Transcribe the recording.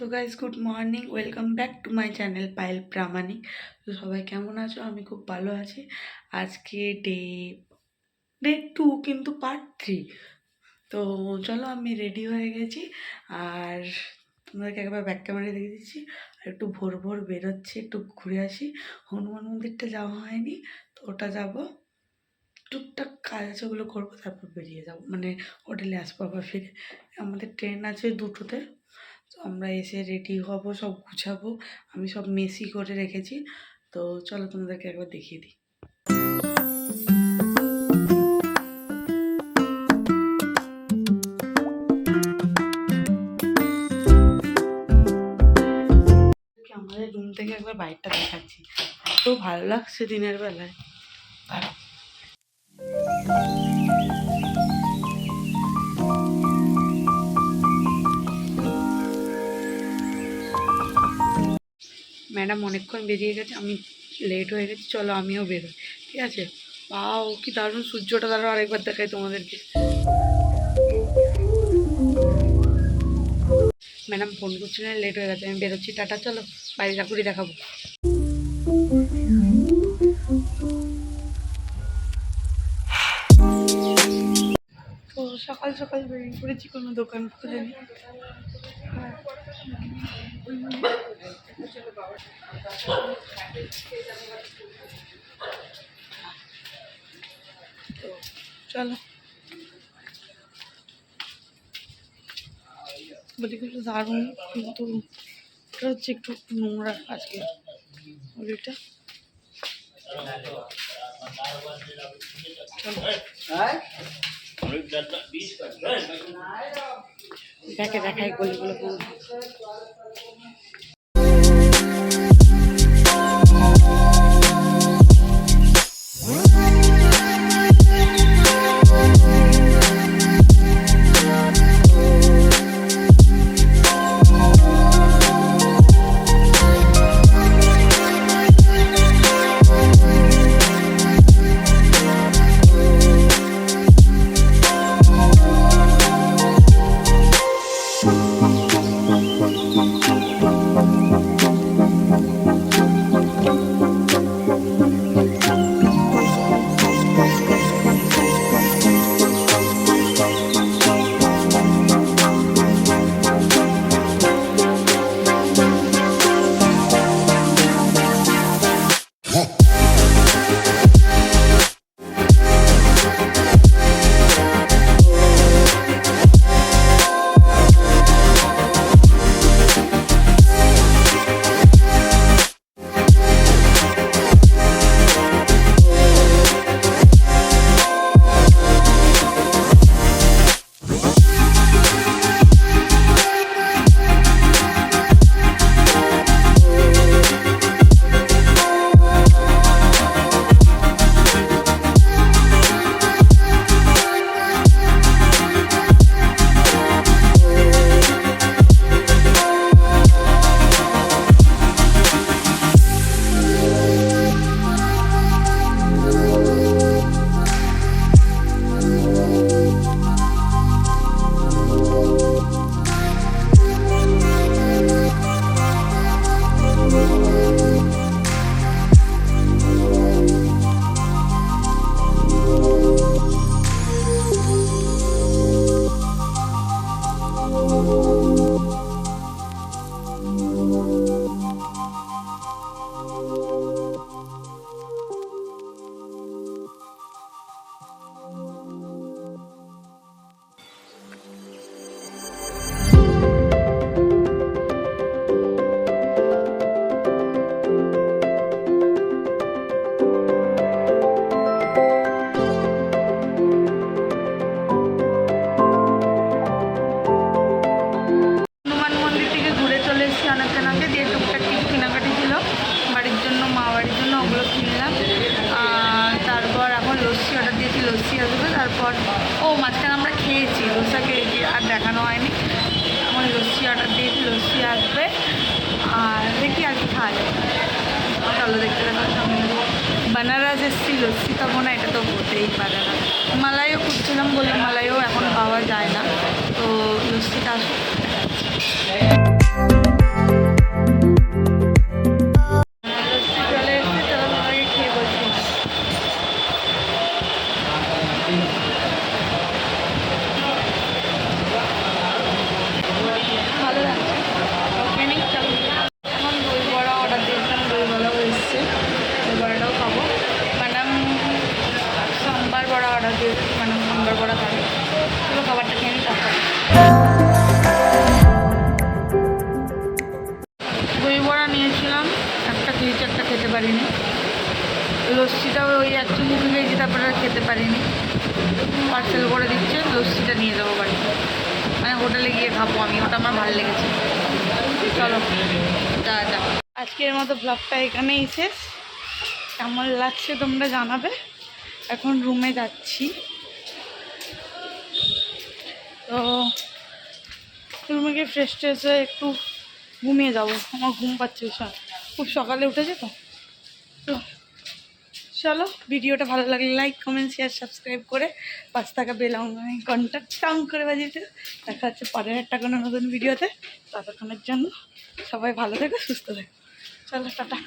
তো guys good morning welcome back to my channel Payel Pramanik তো সবাই কেমন আছো? আমি খুব ভালো আছি। আজকে ডে ডে টু কিন্তু পার্ট থ্রি তো চলো, আমি রেডি হয়ে গেছি। আর তোমাদেরকে একবার ব্যাক ক্যামেরা দেখে দিচ্ছি। আর একটু ভোর ভোর বেরোচ্ছি, একটু ঘুরে আসি। হনুমান মন্দিরটা যাওয়া হয়নি, তো ওটা যাব। টুকটাক কাজ আছে, ওগুলো করব, তারপর বেরিয়ে যাব। মানে হোটেলে আসব, আবার ফিরে। আমাদের ট্রেন আছে দুটোতে। তো আমরা এসে রেডি হব, সব গুছাবো। আমি সব মেসি করে রেখেছি। তো চলো তোমাদেরকে একবার দেখিয়ে দিই। আমাদের রুম থেকে একবার বাইরটা দেখাচ্ছি। এত ভালো লাগছে দিনের বেলায়। ম্যাডাম অনেকক্ষণ বেরিয়ে গেছে, আমি লেট হয়ে গেছি, চলো আমিও বেরোই, ঠিক আছে? পাও কি দারুণ সূর্যটা দাঁড়ো আরেকবার দেখাই তোমাদেরকে। ম্যাডাম ফোন করছিলেন লেট হয়ে গেছে, আমি বেরোচ্ছি, টাটা, চলো, বাইরে চাকুরি দেখাবো। তো সকাল সকাল বেরিয়ে পড়েছি, কোনো দোকান খুলেনি। হ্যাঁ তো চলো বলিগুলো দারুণ কিন্তু এটা হচ্ছে একটু নোংরা আজকে বলিটা চলো দেখে দেখাই গলিগুলো দিয়েছি আসবে। আর দেখি আর কি খাওয়া চলো দেখতে দেখো সামনে। বানারস এসছি লস্যি খাব না এটা তো হতেই পারে না মালাইও খুঁজছিলাম বলে মালাইও এখন পাওয়া যায় না। তো লস্যিটা আসুক। এক চুমুক খেয়েছি তারপরে আর খেতে পারিনি। পার্সেল করে দিচ্ছে, লস্যিটা নিয়ে যাব বাড়িতে। মানে হোটেলে গিয়ে খাব আমি, ওটা আমার ভালো লেগেছে। চলো, যা যা। আজকের মতো ব্লগটা এখানেই শেষ। কেমন লাগছে তোমরা জানাবে? এখন রুমে যাচ্ছি। তো রুমে গিয়ে ফ্রেশ ট্রেশ একটু ঘুমিয়ে যাব। আমার ঘুম পাচ্ছে খুব সকালে উঠেছে তো? তো চলো, ভিডিওটা ভালো লাগলে লাইক কমেন্ট শেয়ার সাবস্ক্রাইব করে পাঁচ টাকা বেল ঘণ্টা টাং করে বাজিয়ে দিও। দেখা হচ্ছে পরের একটা কোনো নতুন ভিডিওতে। ততক্ষণের জন্য সবাই ভালো থেকো, সুস্থ থেকো। চলো, টাটা।